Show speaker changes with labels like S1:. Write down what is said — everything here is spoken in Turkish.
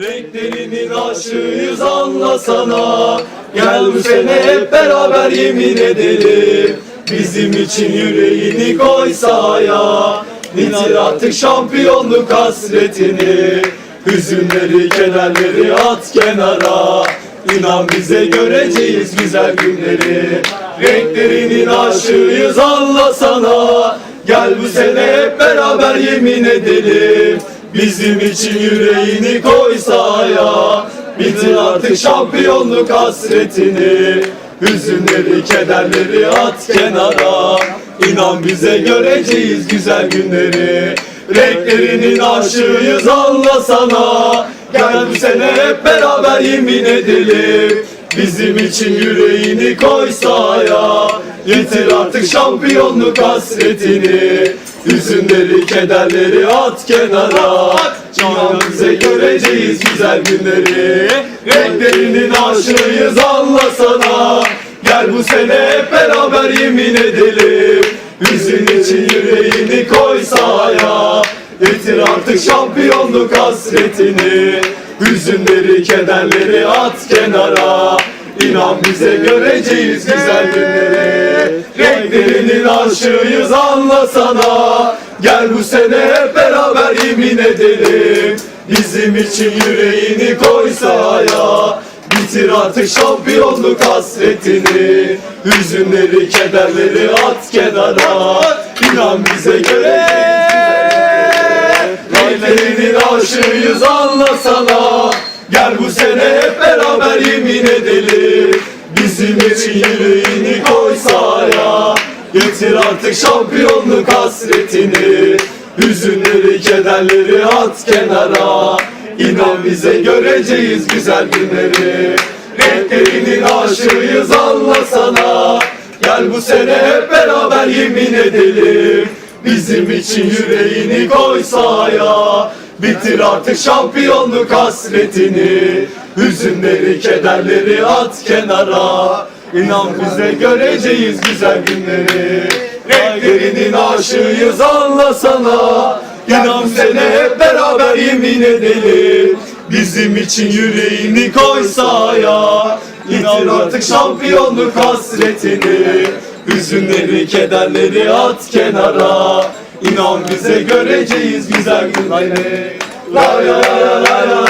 S1: Renklerinin aşığıyız anlasana. Gel bu sene hep beraber yemin edelim. Bizim için yüreğini koy sahaya Bitir artık şampiyonluk hasretini? Hüzünleri, kederleri at kenara. İnan bize göreceğiz güzel günleri. Renklerinin aşığıyız anlasana. Gel bu sene hep beraber yemin edelim Bizim için yüreğini koy sahaya Bitir artık şampiyonluk hasretini. Hüzünleri, kederleri at kenara. İnan bize göreceğiz güzel günleri. Renklerinin aşığıyız anlasana Gel bu sene hep beraber yemin edelim. Bizim için yüreğini koy sahaya Yitir artık şampiyonluk hasretini Hüzünleri, kederleri at kenara. İnan bize göreceğiz güzel günleri. Renklerinin aşığıyız anlasana. Gel bu sene hep beraber yemin edelim. Hüzün için yüreğini koy sahaya Getir artık şampiyonluk hasretini. Hüzünleri, kederleri at kenara İnan bize göreceğiz güzel günleri. Renklerinin aşığıyız anlasana. Gel bu sene hep beraber yemin edelim. Bizim için yüreğini koy sahaya Bitir artık şampiyonluk hasretini. Hüzünleri, kederleri at kenara. İnan bize göreceğiz Renklerinin aşığıyız anlasana Gel bu sene hep beraber yemin edelim. Bizim için yüreğini koy sahaya Getir artık şampiyonluk hasretini. Hüzünleri, kederleri at kenara. İnan bize göreceğiz güzel günleri. Renklerinin aşığıyız anlasana. Gel bu sene hep beraber yemin edelim. Bizim için yüreğini koy sahaya Bitir artık şampiyonluk hasretini. Hüzünleri, kederleri at kenara. İnan bize göreceğiz güzel günleri. Renklerinin aşığıyız anlasana. İnan sene hep beraber yemin edelim. Bizim için yüreğini koy sahaya İnan artık şampiyonluk hasretini. Hüzünleri, kederleri at kenara İnan bize göreceğiz güzel günleri. La la la la la